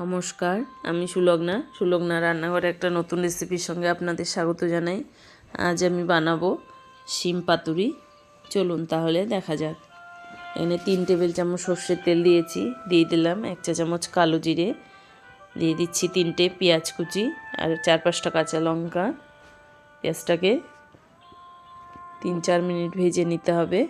নমস্কার, আমি সুলগ্না। সুলগ্না রান্নাঘরে একটা নতুন রেসিপির সঙ্গে আপনাদের স্বাগত জানাই। আজ আমি বানাবো শিম পাতুরি। চলুন তাহলে দেখা যাক। এখানে তিন টেবিল চামচ সর্ষের তেল দিয়েছি, দিয়ে দিলাম এক চা চামচ কালো জিরে। দিয়ে দিচ্ছি তিনটে পেঁয়াজ কুচি আর চার পাঁচটা কাঁচা লঙ্কা। পেঁয়াজটাকে তিন চার মিনিট ভেজে নিতে হবে।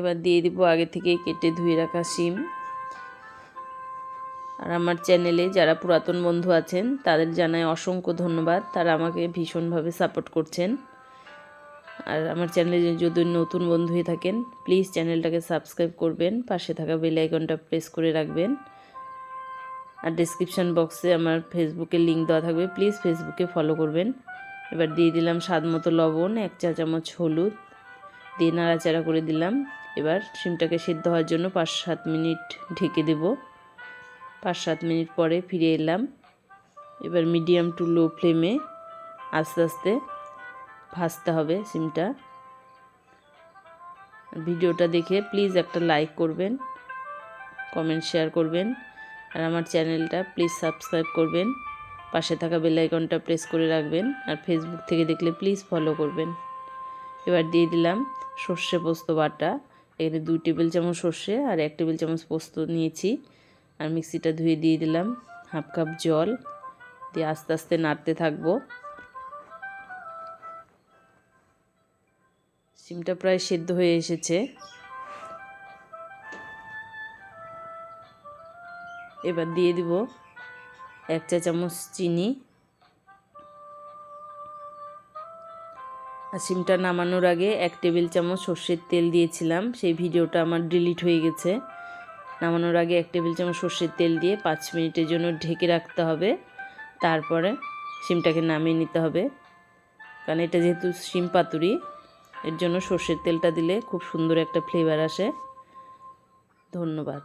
এবার দিয়ে দিব আগে থেকে কেটে ধুয়ে রাখা শিম আর আমার চ্যানেলে যারা পুরাতন বন্ধু আছেন, তাদের জানায় অসংখ্য ধন্যবাদ। তারা আমাকে ভীষণভাবে সাপোর্ট করছেন। আর আমার চ্যানেলে যদি নতুন বন্ধু হয়ে থাকেন, প্লিজ চ্যানেলটাকে সাবস্ক্রাইব করবেন। পাশে থাকা বেল আইকনটা প্রেস করে রাখবেন। আর ডিসক্রিপশান বক্সে আমার ফেসবুকের লিঙ্ক দেওয়া থাকবে। প্লিজ ফেসবুকে ফলো করবেন। এবার দিয়ে দিলাম স্বাদ মতো লবণ, এক চা চামচ হলুদ। দিয়ে নাড়াচাড়া করে দিলাম। এবার শিমটাকে সিদ্ধ হওয়ার জন্য পাঁচ সাত মিনিট ঢেকে দেব। পাঁচ সাত মিনিট পরে ফিরে এলাম। এবার মিডিয়াম টু লো ফ্লেমে আস্তে আস্তে ভাজতে হবে সিমটা ভিডিওটা দেখে প্লিজ একটা লাইক করবেন, কমেন্ট শেয়ার করবেন, আর আমার চ্যানেলটা প্লিজ সাবস্ক্রাইব করবেন, পাশে থাকা বেলাইকনটা প্রেস করে রাখবেন, আর ফেসবুক থেকে দেখলে প্লিজ ফলো করবেন। এবার দিয়ে দিলাম সর্ষে পোস্ত বাটা। এখানে দুই টেবিল চামচ সর্ষে আর এক টেবিল চামচ পোস্ত নিয়েছি। আর মিক্সিটা ধুয়ে দিয়ে দিলাম হাফ কাপ জল। দিয়ে আস্তে আস্তে নাড়তে থাকব। সিমটা প্রায় সেদ্ধ হয়ে এসেছে। এবার দিয়ে দিব এক চা চামচ চিনি। আর সিমটা নামানোর আগে এক টেবিল চামচ সর্ষের তেল দিয়েছিলাম। সেই ভিডিওটা আমার ডিলিট হয়ে গেছে। নামানোর আগে এক টেবিল চামচ সর্ষের তেল দিয়ে পাঁচ মিনিটের জন্য ঢেকে রাখতে হবে। তারপরে সিমটাকে নামিয়ে নিতে হবে। কারণ এটা যেহেতু শিম পাতুরি, এর জন্য সর্ষের তেলটা দিলে খুব সুন্দর একটা ফ্লেভার আসে। ধন্যবাদ।